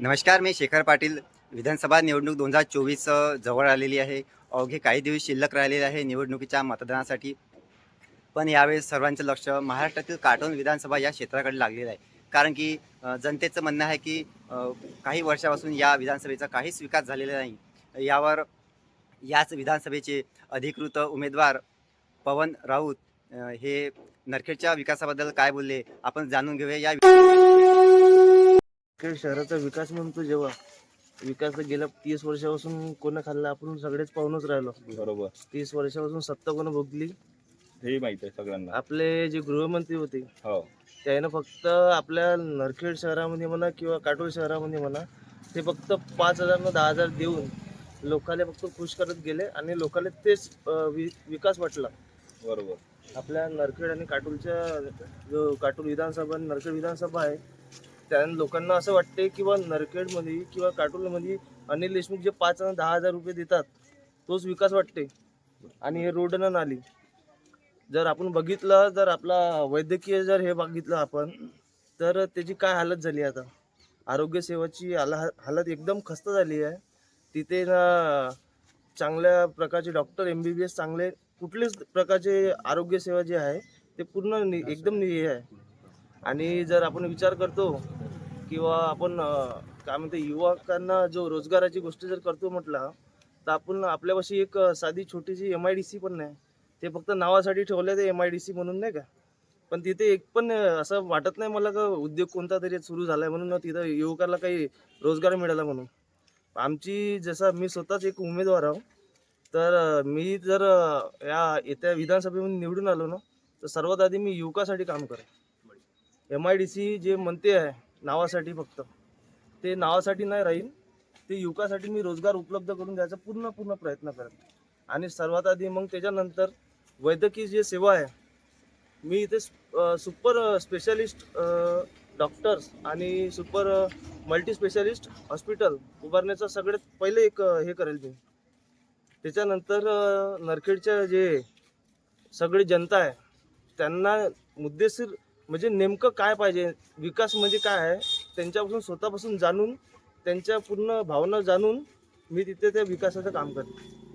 नमस्कार मी शेखर पाटील. विधानसभा निवडणूक दोन हजार चोवीस जवळ आलेली आहे. अवघे काही दिवस शिल्लक राहिलेले आहे निवडणुकीच्या मतदानासाठी. पण यावेळेस सर्वांचं लक्ष महाराष्ट्रातील काटोन विधानसभा या क्षेत्राकडे लागलेलं आहे. कारण की जनतेचं म्हणणं आहे की काही वर्षापासून या विधानसभेचा काहीच विकास झालेला नाही. यावर याच विधानसभेचे अधिकृत उमेदवार पवन राऊत हे नरखेडच्या विकासाबद्दल काय बोलले आपण जाणून घेऊया या खेड शहराचा विकास म्हणतो जेव्हा विकास तर गेल्या तीस वर्षापासून कोणा खाल्ला आपण सगळेच पाहूनच राहिलो. बरोबर. तीस वर्षापासून सत्ता कोण भोगली? हे माहीत आहे सगळ्यांना. आपले जे गृहमंत्री होते हो. त्यानं फक्त आपल्या नरखेड शहरामध्ये म्हणा किंवा काटोल शहरामध्ये म्हणा ते फक्त पाच हजार न दहा हजार देऊन लोकांना फक्त खुश करत गेले आणि लोकांना तेच अं, वि- विकास वाटला. बरोबर. आपल्या नरखेड आणि काटोलच्या जो काटोल विधानसभा आणि नरखेड विधानसभा आहे त्या लोकांना असं वाटते किंवा नरखेडमध्ये किंवा काटोलमध्ये अनिल देशमुख जे पाच आणि दहा हजार रुपये देतात तोच विकास वाटते आणि हे रोड नाली. जर आपण बघितलं जर आपला वैद्यकीय जर हे बघितलं आपण तर त्याची काय हालत झाली आता? आरोग्यसेवाची आला हालत एकदम खस्त झाली आहे. तिथे ना चांगल्या प्रकारचे doctor M B B S चांगले कुठलेच प्रकारचे आरोग्यसेवा जे आहे ते पूर्ण नि- एकदम हे आहे. आणि जर आपण विचार करतो किंवा आपण काय म्हणते युवकांना जो रोजगाराची गोष्ट जर करतो म्हटलं तर आपण आपल्यापाशी एक साधी छोटीशी एम आय डी सी पण नाही. ते फक्त नावासाठी ठेवलं ते एम आय डी सी म्हणून नाही का? पण तिथे एक पण असं वाटत नाही मला का उद्योग कोणता तरी सुरू झाला आहे म्हणून तिथं युवकाला काही रोजगार मिळाला म्हणून. आमची जसं मी स्वतःच एक उमेदवार आहो. तर मी जर या येत्या विधानसभेमध्ये निवडून आलो ना तर सर्वात आधी मी युवकासाठी काम करेन. एम आय डी सी जे म्हणते आहे नावासाठी फक्त. ते नावासाठी नाही राहील ते युवकासाठी मी रोजगार उपलब्ध करून द्यायचा पूर्ण पूर्ण प्रयत्न करेन. आणि सर्वात आधी मग त्याच्यानंतर वैद्यकीय जे सेवा आहे मी इथे सुपर स्पेशालिस्ट डॉक्टर्स आणि सुपर मल्टीस्पेशालिस्ट हॉस्पिटल उभारण्याचं सगळ्यात पहिले एक हे करेल मी. त्याच्यानंतर नरखेडच्या जे सगळी जनता आहे त्यांना मुद्देशीर म्हणजे नेमकं काय पाहिजे? विकास म्हणजे काय आहे? त्यांच्यापासून स्वतःपासून जाणून त्यांच्या पूर्ण भावना जाणून मी तिथे त्या विकासाचं काम करते.